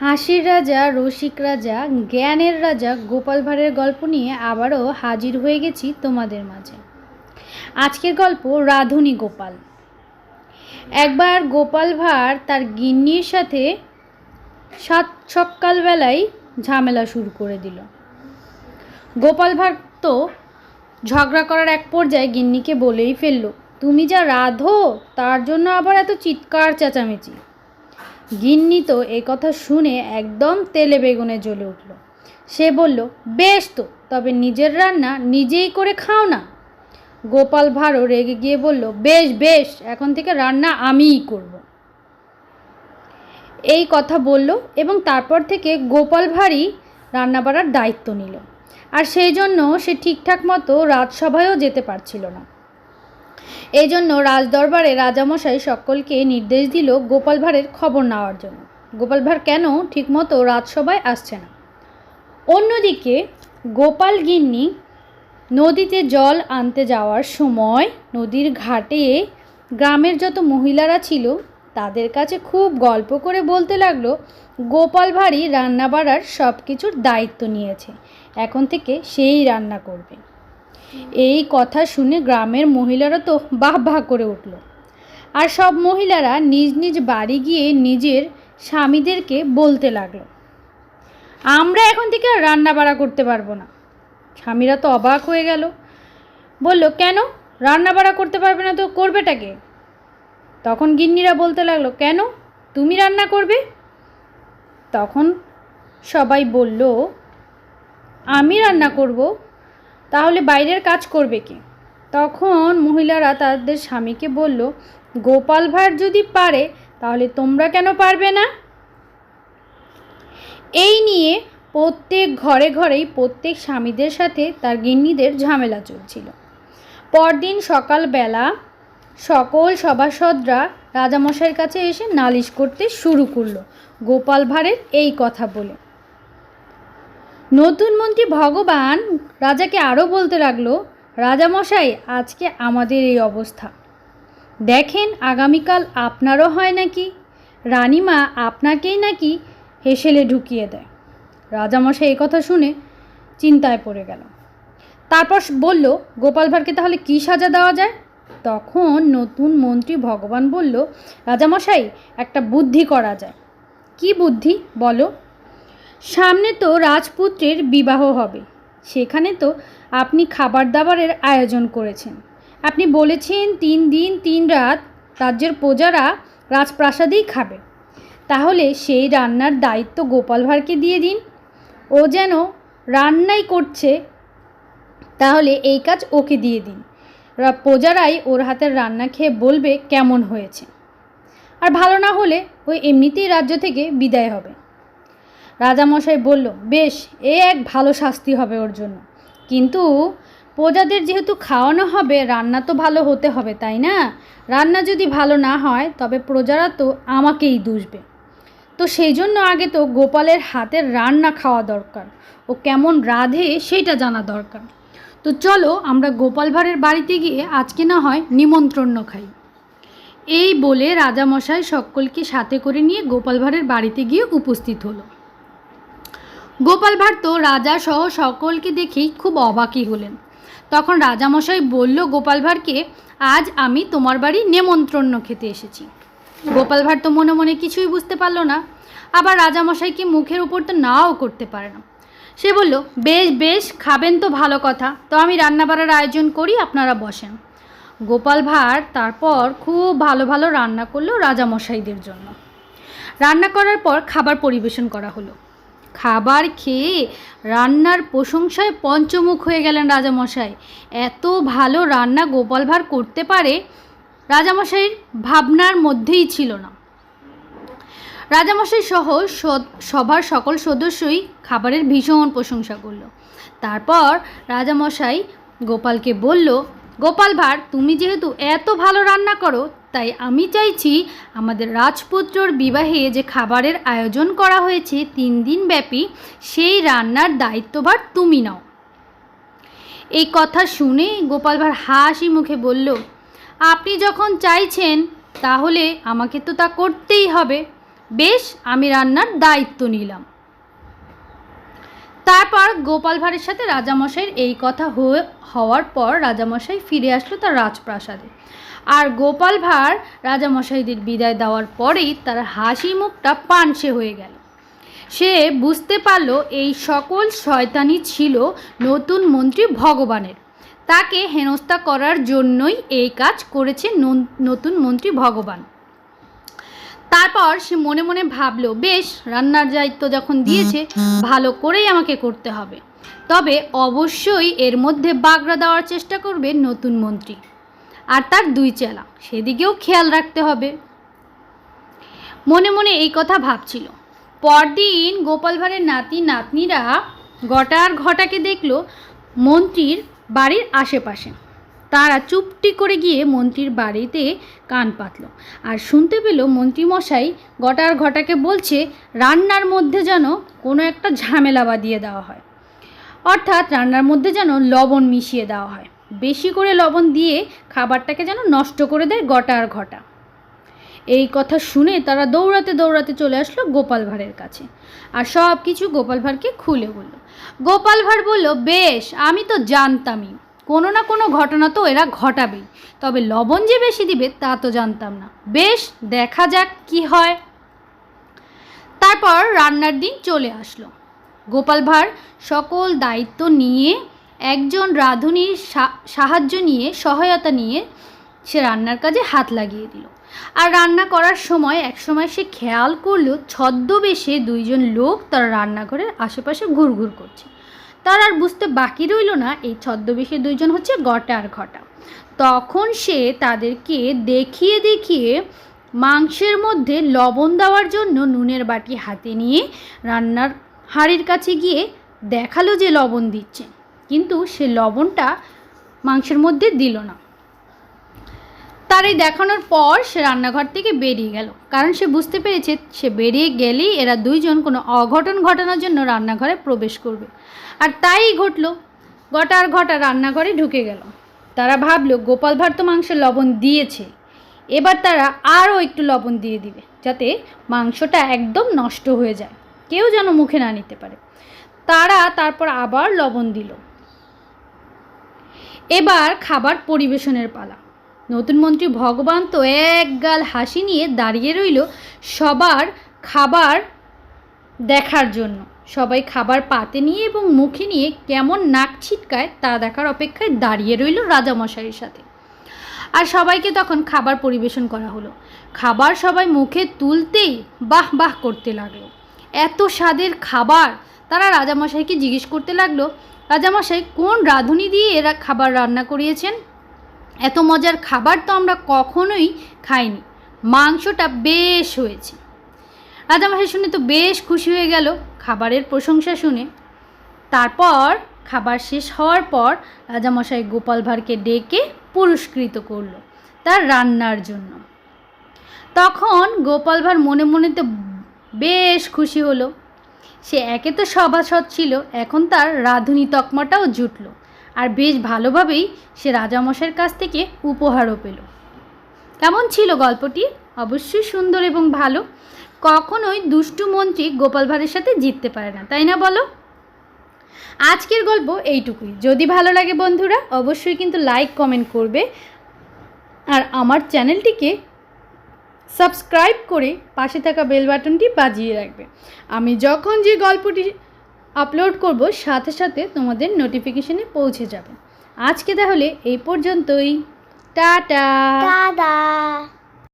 হাসির রাজা, রসিক রাজা, জ্ঞানের রাজা গোপাল ভাঁড়ের গল্প নিয়ে আবারও হাজির হয়ে গেছি তোমাদের মাঝে। আজকের গল্প রাধুনী গোপাল। একবার গোপাল ভাঁড় তার গিন্নির সাথে সাত সকালবেলায় ঝামেলা শুরু করে দিল। গোপাল ভাঁড় তো ঝগড়া করার এক পর্যায়ে গিন্নিকে বলেই ফেলল, তুমি যা রাধো, তার জন্য আবার এত চিৎকার চেঁচামেচি। গিন্নি তো কথা শুনে একদম তেলে বেগুনে জ্বলে উঠল। সে বলল, বেশ তো, তবে নিজের রান্না নিজেই করে খাও না। গোপাল ভাঁড়ও রেগে গিয়ে বলল, বেশ বেশ, এখন থেকে রান্না আমিই করব। এই কথা বলল এবং তারপর থেকে গোপাল ভাঁড়ই রান্না বাড়ার দায়িত্ব নিল। আর সেই জন্য সে ঠিকঠাক মতো রাজসভায়ও যেতে পারছিল না। এই জন্য রাজদরবারে রাজামশাই সকলকে নির্দেশ দিল গোপাল ভাঁড়ের খবর নেওয়ার জন্য। গোপাল ভাঁড় কেন ঠিকমতো রাজসভায় আসছে না? অন্যদিকে গোপাল গিন্নি নদীতে জল আনতে যাওয়ার সময় নদীর ঘাটে গ্রামের যত মহিলারা ছিল তাদের কাছে খুব গল্প করে বলতে লাগল গোপাল ভাঁড়ই রান্না বাড়ার সব কিছুর দায়িত্ব নিয়েছে। এখন থেকে সেই রান্না করবে। এই কথা শুনে গ্রামের মহিলারা তো বাহ বাহ করে উঠল। আর সব মহিলারা নিজ নিজ বাড়ি গিয়ে নিজের স্বামীদেরকে বলতে লাগল, আমরা এখন থেকে আর রান্না বাড়া করতে পারব না। স্বামীরা তো অবাক হয়ে গেল। বলল, কেন? রান্না বাড়া করতে পারবে না তো করবেটাকে তখন গিন্নিরা বলতে লাগল, কেন? তুমি রান্না করবে? তখন সবাই বলল, আমি রান্না করব তাহলে বাইরের কাজ করবে কে? তখন মহিলারা তাদের স্বামীকে বলল, গোপাল ভাঁড় যদি পারে, তাহলে তোমরা কেন পারবে না? এই নিয়ে প্রত্যেক ঘরে ঘরেই প্রত্যেক স্বামীদের সাথে তার গিন্নিদের ঝামেলা চলছিল। পরদিন সকালবেলা সকল সভাসদরা রাজামশাইয়ের কাছে এসে নালিশ করতে শুরু করল, গোপাল ভাঁড়ের এই কথা বলে। নতুন মন্ত্রী ভগবান রাজাকে আরও বলতে লাগল, রাজামশাই, আজকে আমাদের এই অবস্থা। দেখেন, আগামীকাল আপনারও হয় নাকি? রানীমা আপনাকেই নাকি হেসেলে ঢুকিয়ে দেয়। রাজামশাই এই কথা শুনে চিন্তায় পড়ে গেল। তারপর বলল, গোপাল ভাঁড়কে তাহলে কী সাজা দেওয়া যায়? তখন নতুন মন্ত্রী ভগবান বলল, রাজামশাই, একটা বুদ্ধি করা যায়। কি বুদ্ধি? বলো। সামনে তো রাজপুত্রের বিবাহ হবে। সেখানে তো আপনি খাবার দাবারের আয়োজন করেছেন। আপনি বলেছেন তিন দিন, তিন রাত রাজ্যের প্রজারা রাজপ্রাসাদেই খাবে। তাহলে সেই রান্নার দায়িত্ব গোপাল ভাঁড়কে দিয়ে দিন। ও যেন রান্নাই করছে, তাহলে এই কাজ ওকে দিয়ে দিন। প্রজারাই ওর হাতের রান্না খেয়ে বলবে কেমন হয়েছে। আর ভালো না হলে ওই এমনিতেই রাজ্য থেকে বিদায় হবে। রাজামশাই বলল, বেশ, এ এক ভালো শাস্তি হবে ওর জন্য। কিন্তু প্রজাদের যেহেতু খাওয়ানো হবে, রান্না তো ভালো হতে হবে, তাই না? রান্না যদি ভালো না হয়, তবে প্রজারা তো আমাকেই দুষবে। তো সেই জন্য আগে তো গোপালের হাতের রান্না খাওয়া দরকার। ও কেমন রাধে, সেইটা জানা দরকার। তো চলো, আমরা গোপাল ভাঁড়ের বাড়িতে গিয়ে আজকে না হয় নিমন্ত্রণ খাই। এই বলে রাজামশাই সকলকে সাথে করে নিয়ে গোপাল ভাঁড়ের বাড়িতে গিয়ে উপস্থিত হলো। গোপাল ভাঁড় তো রাজা সহ সকলকে দেখেই খুব অবাকই হলেন। তখন রাজামশাই বলল, গোপাল ভাঁড়কে, আজ আমি তোমার বাড়ি নেমন্ত্রণ খেতে এসেছি। গোপাল ভাঁড় তো মনে মনে কিছুই বুঝতে পারল না। আবার রাজামশাইকে মুখের উপর তো নাও করতে পারে না। সে বলল, বেশ বেশ, খাবেন তো ভালো কথা। তো আমি রান্না বাড়ার আয়োজন করি, আপনারা বসেন। গোপাল ভাঁড় তারপর খুব ভালো ভালো রান্না করল রাজামশাইদের জন্য। রান্না করার পর খাবার পরিবেশন করা হলো। খাবার খেয়ে রান্নার প্রশংসায় পঞ্চমুখ হয়ে গেলেন রাজামশাই। এত ভালো রান্না গোপাল ভাঁড় করতে পারে রাজামশাইয়ের ভাবনার মধ্যেই ছিল না। রাজামশাই সহ সভার সকল সদস্যই খাবারের ভীষণ প্রশংসা করল। তারপর রাজামশাই গোপালকে বলল গোপাল ভাঁড় তুমি যেহেতু এত ভালো রান্না করো তাই আমি চাইছি আমাদের রাজপুত্রর বিবাহে যে খাবারের আয়োজন করা হয়েছে তিন দিন ব্যাপী, সেই রান্নার দায়িত্বভার তুমি নাও। এই কথা শুনে গোপাল ভাঁড় হাসি মুখে বলল, আপনি যখন চাইছেন, তাহলে আমাকে তো তা করতেই হবে। বেশ, আমি রান্নার দায়িত্ব নিলাম। তারপর গোপাল ভাঁড়ের সাথে রাজামশাইয়ের এই কথা হওয়ার পর রাজামশাই ফিরে আসলো তার রাজপ্রাসাদে। আর গোপাল ভাঁড় রাজামশাইদের বিদায় দেওয়ার পরেই তার হাসি মুখটা পানসে হয়ে গেল। সে বুঝতে পারল এই সকল শয়তানি ছিল নতুন মন্ত্রী ভগবানের। তাকে হেনস্থা করার জন্যই এই কাজ করেছে নতুন মন্ত্রী ভগবান। তারপর সে মনে মনে ভাবলো, বেশ, রান্নার দায়িত্ব যখন দিয়েছে, ভালো করেই আমাকে করতে হবে। তবে অবশ্যই এর মধ্যে বাগড়া দেওয়ার চেষ্টা করবে নতুন মন্ত্রী। আর তার দুই চেলা। সেদিকেও খেয়াল রাখতে হবে। মনে মনে এই কথা ভাবছিল। পরদিন গোপাল ভাঁড়ের নাতি নাতনিরা গটার ঘটাকে দেখল মন্ত্রীর বাড়ির আশেপাশে। তারা চুপটি করে গিয়ে মন্ত্রীর বাড়িতে কান পাতলো। আর শুনতে পেল মন্ত্রীমশাই গটার ঘটাকে বলছে, রান্নার মধ্যে যেন কোনো একটা ঝামেলা বাঁধিয়ে দেওয়া হয়। অর্থাৎ রান্নার মধ্যে যেন লবণ মিশিয়ে দেওয়া হয়। বেশি করে লবণ দিয়ে খাবারটাকে যেন নষ্ট করে দেয় গটা আর ঘটা। এই কথা শুনে তারা দৌড়াতে দৌড়াতে চলে আসলো গোপাল ভাঁড়ের কাছে। আর সব কিছু গোপাল ভাঁড়কে খুলে বলল। গোপাল ভাঁড় বলল, বেশ, আমি তো জানতামই। কোনো না কোনো ঘটনা তো এরা ঘটাবেই। তবে লবণ যে বেশি দিবে তা তো জানতাম না। বেশ, দেখা যাক কি হয়। তারপর রান্নার দিন চলে আসলো। গোপাল ভাঁড় সকল দায়িত্ব নিয়ে একজন রাঁধুনির সাহায্য নিয়ে, সহায়তা নিয়ে সে রান্নার কাজে হাত লাগিয়ে দিল। আর রান্না করার সময়, একসময় সে খেয়াল করল ছদ্মবেশে দুইজন লোক তার রান্নাঘরের আশেপাশে ঘুরঘুর করছে। তার আর বুঝতে বাকি রইল না, এই ছদ্মবেশে দুইজন হচ্ছে গটা আর ঘটা। তখন সে তাদেরকে দেখিয়ে দেখিয়ে মাংসের মধ্যে লবণ দেওয়ার জন্য নুনের বাটি হাতে নিয়ে রান্নার হাঁড়ির কাছে গিয়ে দেখাল যে লবণ দিচ্ছে। কিন্তু সে লবণটা মাংসের মধ্যে দিল না। তার এই দেখানোর পর সে রান্নাঘর থেকে বেরিয়ে গেল। কারণ সে বুঝতে পেরেছে, সে বেরিয়ে গেলেই এরা দুইজন কোনো অঘটন ঘটানোর জন্য রান্নাঘরে প্রবেশ করবে। আর তাই ঘটলো। গটা আর ঘটা রান্নাঘরে ঢুকে গেল। তারা ভাবলো, গোপাল ভাঁড় তো মাংসে লবণ দিয়েছে। এবার তারা আরও একটু লবণ দিয়ে দিবে, যাতে মাংসটা একদম নষ্ট হয়ে যায়। কেউ যেন মুখে না নিতে পারে। তারা তারপর আবার লবণ দিল। এবার খাবার পরিবেশনের পালা। নতুন মন্ত্রী ভগবান তো এক গাল হাসি নিয়ে দাঁড়িয়ে রইল সবার খাবার দেখার জন্য। সবাই খাবার পাতে নিয়ে এবং মুখে নিয়ে কেমন নাক ছিটকায় তা দেখার অপেক্ষায় দাঁড়িয়ে রইল রাজামশাইয়ের সাথে। আর সবাইকে তখন খাবার পরিবেশন করা হলো। খাবার সবাই মুখে তুলতেই বাহ বাহ করতে লাগল। এত স্বাদের খাবার তারা রাজামশাইকে জিজ্ঞেস করতে লাগল, রাজামশাই, কোন রাঁধুনি দিয়ে এরা খাবার রান্না করিয়েছেন? এত মজার খাবার তো আমরা কখনোই খাইনি। মাংসটা বেশ হয়েছে। রাজামশাই শুনে তো বেশ খুশি হয়ে গেল, খাবারের প্রশংসা শুনে। তারপর খাবার শেষ হওয়ার পর রাজামশাই গোপাল ভাঁড়কে ডেকে পুরস্কৃত করল তার রান্নার জন্য। তখন গোপাল ভাঁড় মনে মনে তো বেশ খুশি হলো। সে একে তো সভাসদ ছিল, এখন তার রাঁধুনি তকমাটাও জুটলো। আর বেশ ভালোভাবেই সে রাজামশাইয়ের কাছ থেকে উপহারও পেল। কেমন ছিল গল্পটি? অবশ্যই সুন্দর এবং ভালো। কখনোই দুষ্টু মন্ত্রী গোপাল ভাঁড়ের সাথে জিততে পারে না, তাই না বলো? আজকের গল্প এইটুকুই। যদি ভালো লাগে বন্ধুরা, অবশ্যই কিন্তু লাইক, কমেন্ট করবে। আর আমার চ্যানেলটিকে সাবস্ক্রাইব করে পাশে থাকা বেল বাটনটি বাজিয়ে রাখবে। আমি যখন যে গল্পটি আপলোড করব, সাথে সাথে তোমাদের নোটিফিকেশনে পৌঁছে যাবে। আজকে তাহলে এই পর্যন্তই। টাটা। দাদা